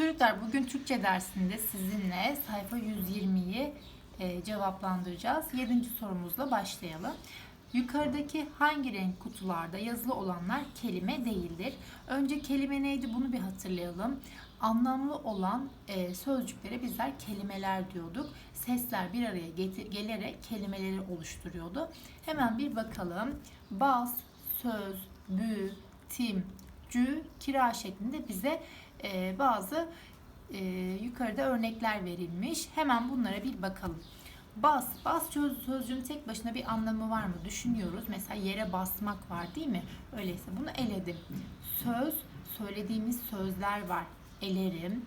Çocuklar bugün Türkçe dersinde sizinle sayfa 120'yi e, cevaplandıracağız. 7. sorumuzla başlayalım. Yukarıdaki hangi renk kutularda yazılı olanlar kelime değildir? Önce kelime neydi bunu bir hatırlayalım. Anlamlı olan e, sözcüklere bizler kelimeler diyorduk. Sesler bir araya getir- gelerek kelimeleri oluşturuyordu. Hemen bir bakalım. Bas, söz, bü, tim, cü, kira şeklinde bize e, bazı e, yukarıda örnekler verilmiş. Hemen bunlara bir bakalım. Bas, bas söz, sözcüğün tek başına bir anlamı var mı düşünüyoruz. Mesela yere basmak var değil mi? Öyleyse bunu eledim. Söz, söylediğimiz sözler var. Elerim.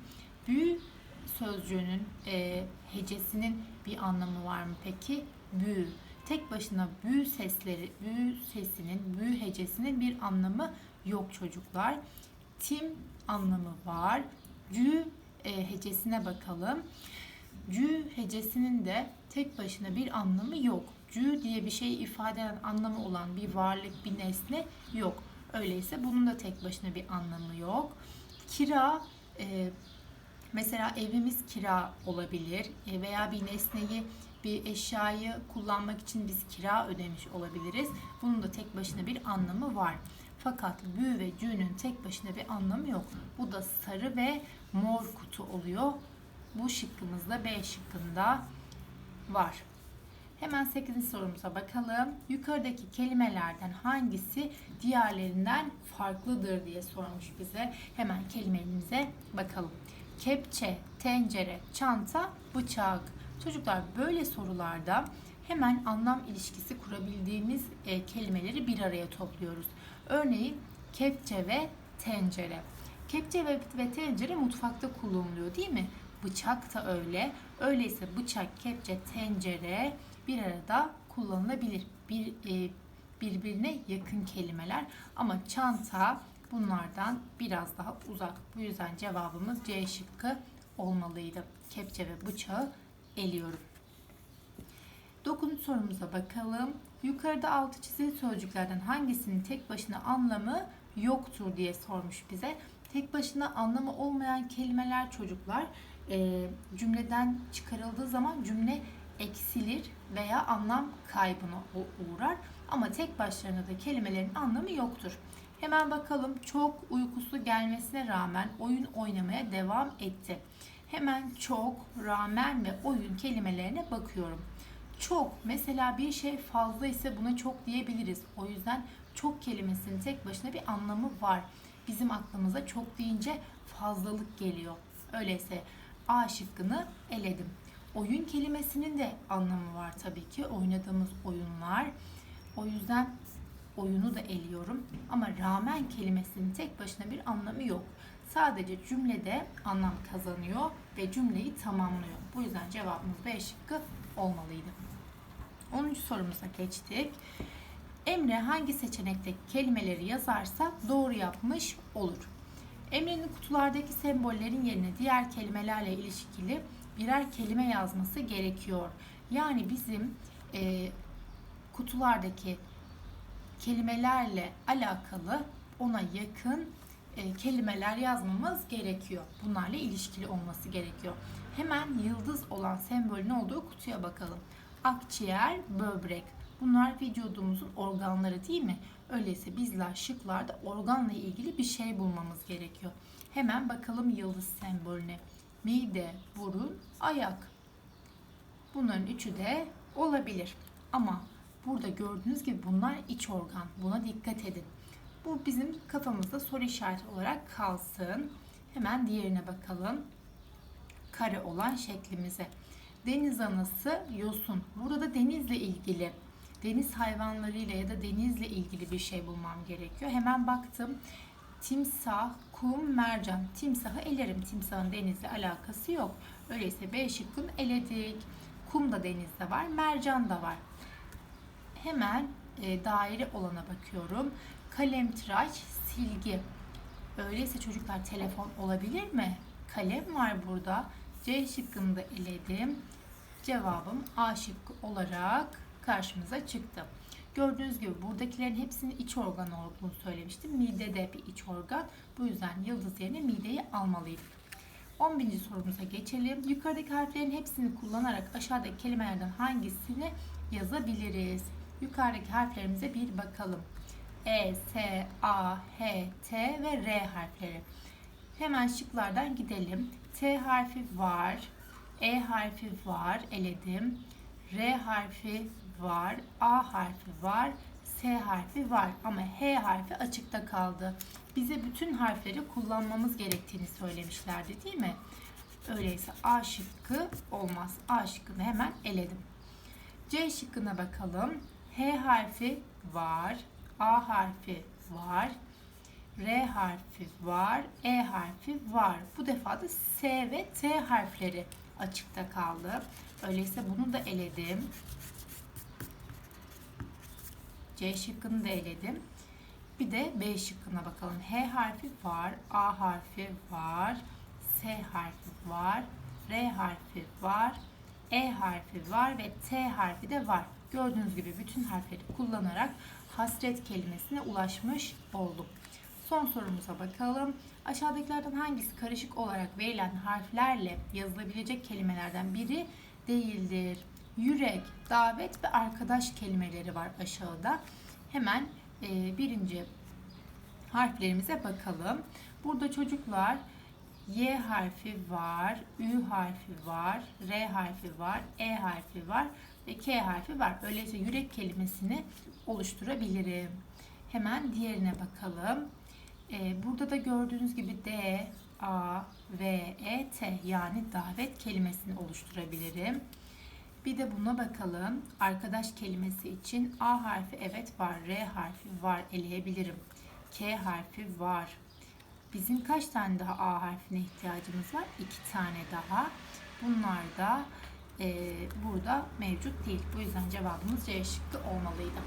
Bü sözcüğünün e, hecesinin bir anlamı var mı peki? Bü. Tek başına bü sesleri, bü sesinin, bü hecesinin bir anlamı yok çocuklar. Tim anlamı var. Cü e, hecesine bakalım. Cü hecesinin de tek başına bir anlamı yok. Cü diye bir şey ifade eden anlamı olan bir varlık, bir nesne yok. Öyleyse bunun da tek başına bir anlamı yok. Kira e, mesela evimiz kira olabilir e, veya bir nesneyi bir eşyayı kullanmak için biz kira ödemiş olabiliriz. Bunun da tek başına bir anlamı var. Fakat bü ve cü'nün tek başına bir anlamı yok. Bu da sarı ve mor kutu oluyor. Bu şıkkımızda B şıkkında var. Hemen 8. sorumuza bakalım. Yukarıdaki kelimelerden hangisi diğerlerinden farklıdır diye sormuş bize. Hemen kelimelerimize bakalım. Kepçe, tencere, çanta, bıçak. Çocuklar böyle sorularda hemen anlam ilişkisi kurabildiğimiz e, kelimeleri bir araya topluyoruz. Örneğin kepçe ve tencere. Kepçe ve, ve tencere mutfakta kullanılıyor değil mi? Bıçak da öyle. Öyleyse bıçak, kepçe, tencere bir arada kullanılabilir. Bir e, birbirine yakın kelimeler ama çanta bunlardan biraz daha uzak. Bu yüzden cevabımız C şıkkı olmalıydı. Kepçe ve bıçağı eliyorum. Dokuz sorumuza bakalım. Yukarıda altı çizili sözcüklerden hangisinin tek başına anlamı yoktur diye sormuş bize. Tek başına anlamı olmayan kelimeler çocuklar e, cümleden çıkarıldığı zaman cümle eksilir veya anlam kaybına uğrar. Ama tek başlarına da kelimelerin anlamı yoktur. Hemen bakalım çok uykusu gelmesine rağmen oyun oynamaya devam etti. Hemen çok, rağmen ve oyun kelimelerine bakıyorum. Çok, mesela bir şey fazla ise buna çok diyebiliriz. O yüzden çok kelimesinin tek başına bir anlamı var. Bizim aklımıza çok deyince fazlalık geliyor. Öyleyse A şıkkını eledim. Oyun kelimesinin de anlamı var tabii ki. Oynadığımız oyunlar. O yüzden oyunu da eliyorum. Ama rağmen kelimesinin tek başına bir anlamı yok. Sadece cümlede anlam kazanıyor ve cümleyi tamamlıyor. Bu yüzden cevabımız B şıkkı olmalıydı. 10. sorumuza geçtik. Emre hangi seçenekteki kelimeleri yazarsa doğru yapmış olur. Emre'nin kutulardaki sembollerin yerine diğer kelimelerle ilişkili birer kelime yazması gerekiyor. Yani bizim e, kutulardaki kelimelerle alakalı ona yakın e, kelimeler yazmamız gerekiyor. Bunlarla ilişkili olması gerekiyor. Hemen yıldız olan sembolün olduğu kutuya bakalım. Akciğer, böbrek. Bunlar vücudumuzun organları değil mi? Öyleyse bizler şıklarda organla ilgili bir şey bulmamız gerekiyor. Hemen bakalım yıldız sembolüne. Mide, burun, ayak. Bunların üçü de olabilir. Ama burada gördüğünüz gibi bunlar iç organ. Buna dikkat edin. Bu bizim kafamızda soru işareti olarak kalsın. Hemen diğerine bakalım. Kare olan şeklimize. Deniz anası yosun. Burada denizle ilgili, deniz hayvanlarıyla ya da denizle ilgili bir şey bulmam gerekiyor. Hemen baktım. Timsah, kum, mercan. Timsahı elerim. Timsahın denizle alakası yok. Öyleyse B şıkkını eledik. Kum da denizde var, mercan da var. Hemen e, daire olana bakıyorum. Kalem, tıraş, silgi. Öyleyse çocuklar telefon olabilir mi? Kalem var burada. C şıkkını da eledim. Cevabım A şıkkı olarak karşımıza çıktı. Gördüğünüz gibi buradakilerin hepsinin iç organ olduğunu söylemiştim. Mide de bir iç organ. Bu yüzden yıldız yerine mideyi almalıydık. 11. sorumuza geçelim. Yukarıdaki harflerin hepsini kullanarak aşağıdaki kelimelerden hangisini yazabiliriz? Yukarıdaki harflerimize bir bakalım. E, S, A, H, T ve R harfleri. Hemen şıklardan gidelim. T harfi var. E harfi var. Eledim. R harfi var. A harfi var. S harfi var. Ama H harfi açıkta kaldı. Bize bütün harfleri kullanmamız gerektiğini söylemişlerdi değil mi? Öyleyse A şıkkı olmaz. A şıkkını hemen eledim. C şıkkına bakalım. H harfi var. A harfi var. R harfi var, E harfi var. Bu defa da S ve T harfleri açıkta kaldı. Öyleyse bunu da eledim. C şıkkını da eledim. Bir de B şıkkına bakalım. H harfi var, A harfi var, S harfi var, R harfi var, E harfi var ve T harfi de var. Gördüğünüz gibi bütün harfleri kullanarak hasret kelimesine ulaşmış oldum. Son sorumuza bakalım. Aşağıdakilerden hangisi karışık olarak verilen harflerle yazılabilecek kelimelerden biri değildir? Yürek, davet ve arkadaş kelimeleri var aşağıda. Hemen e, birinci harflerimize bakalım. Burada çocuklar Y harfi var, Ü harfi var, R harfi var, E harfi var ve K harfi var. Öyleyse yürek kelimesini oluşturabilirim. Hemen diğerine bakalım. Ee, burada da gördüğünüz gibi D, A, V, E, T yani davet kelimesini oluşturabilirim. Bir de buna bakalım. Arkadaş kelimesi için A harfi evet var, R harfi var eleyebilirim. K harfi var. Bizim kaç tane daha A harfine ihtiyacımız var? İki tane daha. Bunlar da e, burada mevcut değil. Bu yüzden cevabımız C şıkkı olmalıydı.